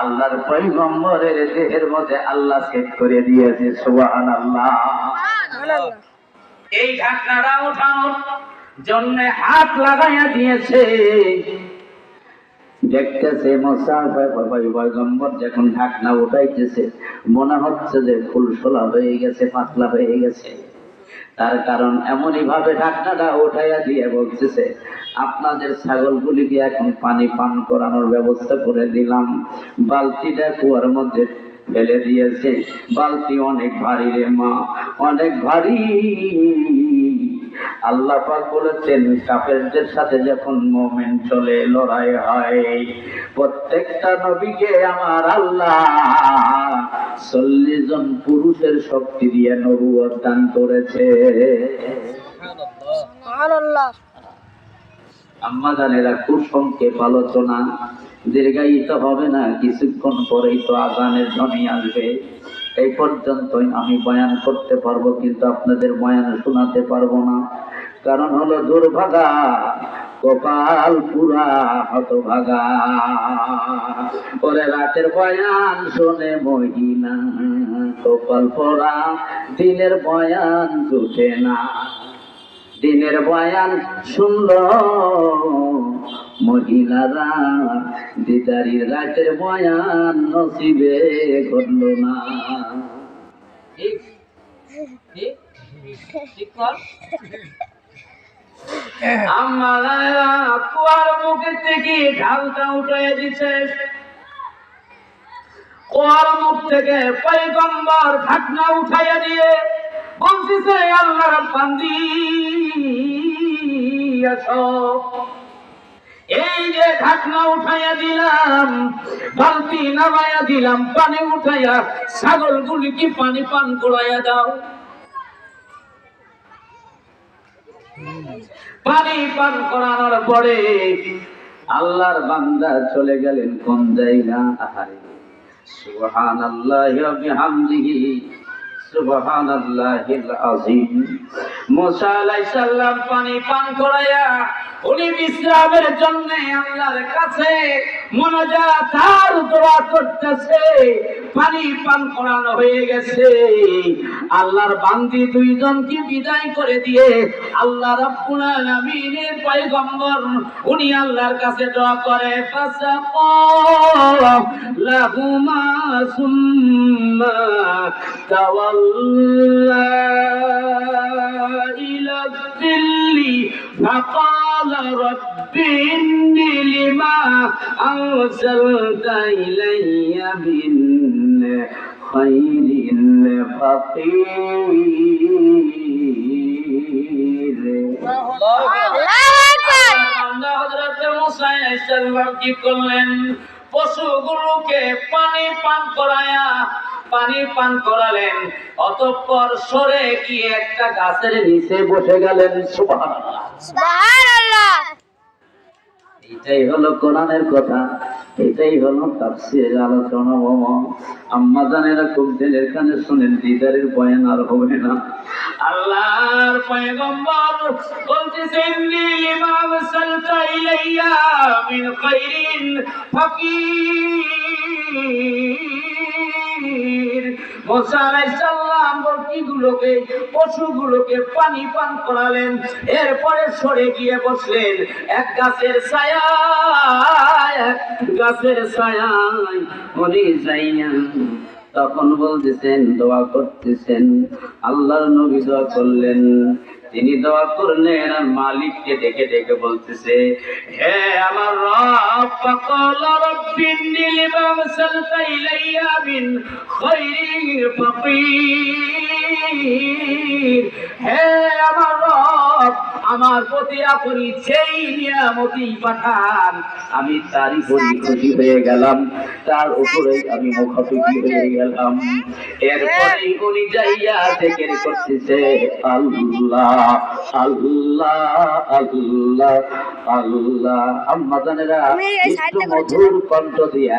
আল্লাহর পৈগম্বরের দেহের মধ্যে আল্লাহ সেট করে দিয়েছে সুবহান আল্লাহ এই ঢাকনাটা ওঠানোর জন্য হাত লাগাইয়া দিয়েছে। দেখতেছে মোসাফার পয়গম্বর যখন ঢাকনা উঠাইতেছে মনে হচ্ছে যে ফুল সোলা হয়ে গেছে পাতলা হয়ে গেছে। তার কারণ এমনই ভাবে ঢাকনাটা উঠাইয়া দিয়ে বলতেছে, আপনাদের ছাগলগুলিকে এখন পানি পান করানোর ব্যবস্থা করে দিলাম। বালতিটা কুয়ার মধ্যে ফেলে দিয়েছে। বালতি অনেক ভারী রে মা, অনেক ভারী। আল্লাহ পাক বলেছেন কাফেরদের সাথে যখন মোমেন চলে লড়াই হয় প্রত্যেকটা নবীকে আমার আল্লাহ চল্লিশ জন পুরুষের শক্তি দিয়ে নবুয়ত দান করেছে। আম্মা জানেরা খুব সংক্ষেপ আলোচনা দীর্ঘায়িত হবে না কিছুক্ষণ পরেই তো আজানের ধ্বনি আসবে। এই পর্যন্তই আমি বয়ান করতে পারব, কিন্তু আপনাদের বয়ান শোনাতে পারব না। কারণ হলো দুর্ভাগা, কপাল পুরা হতভাগা। ওরে রাতের বয়ান শোনে মহিলা, কপাল পরা দিনের বয়ান জুটে না। দিনের বয়ান শুনল মহিলারা দিদারির রাতের বয়ান নসিবে ঘটল না। ঠিক মুখের থেকে দিছে। কুয়ার মুখ থেকে ঢাকনা উঠাইয়া দিয়ে বলতেছে, আল্লাহর এই যে ঢাকনা উঠাইয়া দিলাম, বালতি নামাইয়া দিলাম, পানি উঠাইয়া ছাগলগুলি কি পানি পান করাইয়া দাও? পানি পান করানোর পরে আল্লাহর বান্দা চলে গেলেন, কোন জায়গা? আহারে সুবহান আল্লাহ বিহামদিহি সুবহান আল্লাহিল মুসা আলাইহিস সালাম পানি পান করায়া উনি বিশ্রামের জন্য আল্লাহর কাছে মনোজাত দোয়া করতেছে। পানি পান করানো হয়ে গেছে। আল্লাহর বান্দি দুইজনকে বিদায় করে দিয়ে আল্লাহ রাব্বুল আলামিনের পয়গম্বর, উনি আল্লাহর কাছে দোয়া করে, ফাসাকা লাহুমা সুম্মা তাওয়াল্লা ইলা দিল্লি فقال رب إني لما أرسلت إلي من خير فقير আল্লাহ হযরত মুসা আলাইহিস সালাম কি করলেন পশুগুলোকে পানি পান করায়া পানি পান করালেন অতঃপর সরে গিয়ে একটা গাছের নিচে বসে গেলেন। সুবহানাল্লাহ। এটাই হলো কোরআনের কথা এটাই হলো তাফসীরের আলোচনা মামা আম্মা জানেরা খুব দিলের কানে শুনেন দিদারের বয়ান আর হবে না। আল্লাহর পয়গম্বর বলতেছেন লিমা ওয়াসালতা ইলাইয়া মিন খাইরিন ফাকির মুসা আলাইহিস সালাম পশুগুলোকে পানি পান করালেন, এরপরে সরে গিয়ে বসলেন। এক গাছের ছায়া গাছের ছায়ায় উনি যাইয়া তখন বলতেছেন, দোয়া করতেছেন, আল্লাহর নবী দোয়া করলেন। তিনি দোয়া করলেন, আর মালিককে ডেকে ডেকে বলতেছে, হে আমার রব, ফাকাল রব্বিনি লিমা ওয়াসালতা ইলাইয়া মিন খাইরিল ফাকির। হে আমার প্রতি আপনি সেই নিয়ামতি পাঠান। আমি তারই প্রতি খুশি হয়ে গেলাম। তার উপরে আমি মুখাপেক্ষি হয়ে গেলাম। এরপরে উনি যাইয়া থেকে করতেছে আল্লাহ আল্লাহ আল্লাহ আল্লাহ। আম্মা জানেরা মধুর কণ্ঠ দিয়া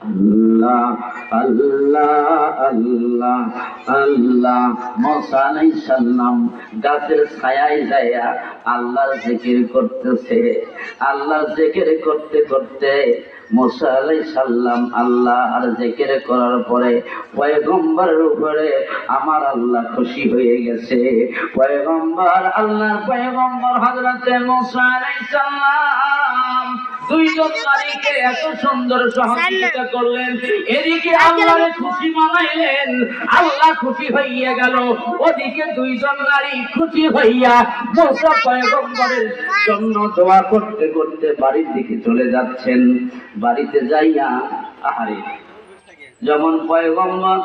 আল্লাহ আল্লাহ আল্লাহ আল্লাহ। মশা আলাই সাল্লাম গাছের ছায়ায় জিকির করতেছে। আল্লাহ জিকির করতে করতে মোসা আলাই সাল্লাম আল্লাহ আর জিকির করার পরে পয়গম্বরের উপরে আমার আল্লাহ খুশি হয়ে গেছে। পয়গম্বর পয়গম্বর হযরতে মোসা আলাই সাল্লাম দুইজন নারীকে এত সুন্দর সহযোগিতা করলেন এদিকে আল্লাহর খুশি মানাইলেন আল্লাহ খুশি হইয়া গেল। ওদিকে দুইজন নারী খুশি হইয়া মোসা পয়গম্বরের জন্য দোয়া করতে করতে বাড়ির দিকে চলে যাচ্ছেন। বাড়িতে যাইয়া আহারে যেমন পয়গম্বর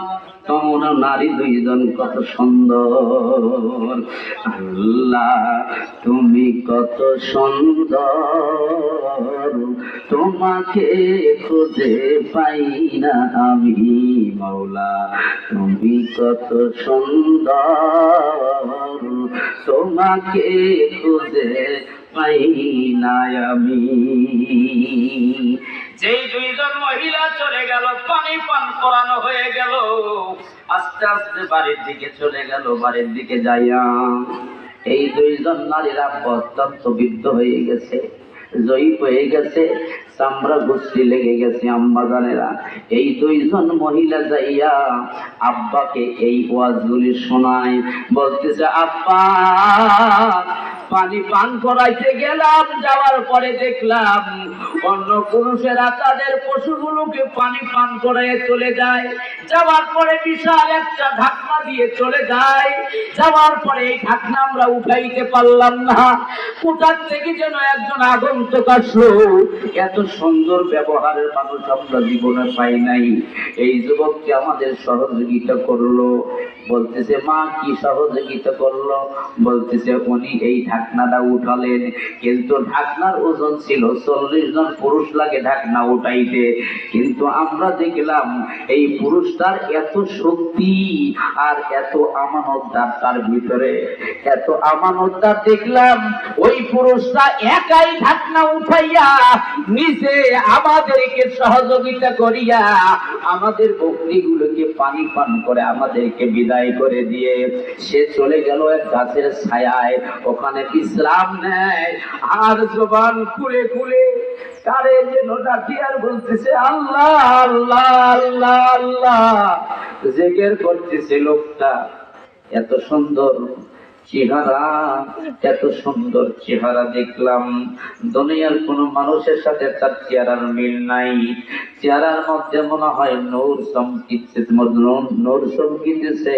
তমন নারী দুইজন কত সুন্দর। আল্লাহ, তুমি কত সুন্দর। তোমাকে খুঁজে পাই না আমি, মাওলা, তুমি কত সুন্দর। তোমাকে খুঁজে পাই না আমি। যেই দুইজন মহিলা চলে গেল, পানি পান করানো হয়ে গেল। আস্তে আস্তে বাড়ির দিকে চলে গেল, বাড়ির দিকে যাইয়া এই দুইজন নারীরা অত্যন্ত বিদ্ধ হয়ে গেছে জয়ী হয়ে গেছে, চামড়া গুষ্টি লেগে গেছে আম্মাজানেরা এই দুইজন মহিলা যাইয়া আব্বাকে এই ওয়াজগুলি শোনায়, বলতেছে, আব্বা পানি পান করাইতে গেলাম, যাওয়ার পরে দেখলাম অন্য পুরুষেরা তাদের পশুগুলোকে পানি পান করায় চলে যায়। যাওয়ার পরে বিশাল একটা ঢাকনা দিয়ে চলে যায়। যাওয়ার পরে এই ঢাকনা আমরা উঠাইতে পারলাম না। কোথার থেকে যেন একজন আগন্তুক আসলো। এত সুন্দর ব্যবহারের মানুষ আমরা জীবনে পাই নাই। এই যুবককে আমাদের সহযোগিতা করল। বলতেছে, মা, কি সহযোগিতা করল? বলতেছে, উনি এই ঢাকনাটা উঠালেন। কিন্তু ঢাকনার ওজন ছিল চল্লিশ জন পুরুষ লাগে ঢাকনা উঠাইতে। কিন্তু আমরা দেখলাম এই পুরুষটার এত শক্তি আর এত আমানতদার তার ভিতরে। এত আমানতদার দেখলাম ওই পুরুষটা একাই ঢাকনা উঠাইয়া নিজে আমাদেরকে সহযোগিতা করিয়া আমাদের বকরিগুলোকে পানি পান করে আমাদেরকে বিদায় করে দিয়ে সে চলে গেল এক গাছের ছায়ায়। ওখানে বিশ্রাম নেয়। আর জবান খুলে খুলে নোটা কি আর বলতেছে, আল্লাহ আল্লাহ আল্লাহ আল্লাহ। জেগের করতেছে লোকটা। এত সুন্দর। চেহারা, এত সুন্দর চেহারা দেখলাম। দুনিয়ার কোন মানুষের সাথে তার চেহারার মিল নাই। চেহারার মধ্যে মনে হয় নূর চমকিচ্ছে নূর চমকিতেছে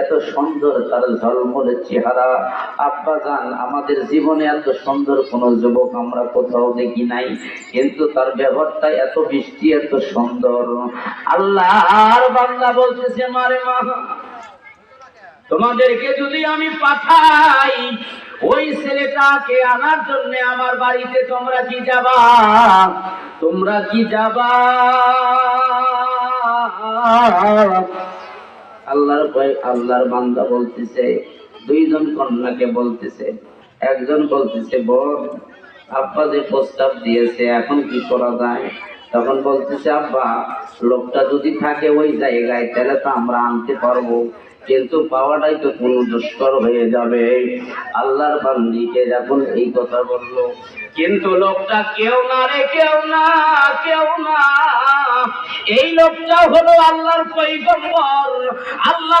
এত সুন্দর তার ঝলমলে চেহারা। আব্বা জান, আমাদের জীবনে এত সুন্দর কোন যুবক আমরা কোথাও দেখি নাই, কিন্তু তার ব্যবহারটা এত মিষ্টি, এত সুন্দর। আল্লাহ আর বাংলা বলতেছে, মারে মা তোমাদেরকে যদি আমি পাঠাই, ওই ছেলেটাকে আনার জন্য আমার বাড়িতে তোমরা কি যাবা? তোমরা কি যাবা? আল্লাহর আল্লাহর বান্দা বলতেছে, দুইজন কন্যাকে বলতেছে, একজন বলতেছে, বোন, আব্বা যে প্রস্তাব দিয়েছে, এখন কি করা যায়? তখন বলতেছে, আব্বা, লোকটা যদি থাকে ওই জায়গায়, তাহলে তো আমরা আনতে পারব। কিন্তু পাওয়াটাই তো কোনো দুষ্কর হয়ে যাবে। আল্লাহর বান্দিকে যখন এই কথা বলল, কিন্তু লোকটা কেউ না রে, কেউ না কেউ না। এই লোকটা হলো আল্লাহর পৈগম্বর আল্লাহ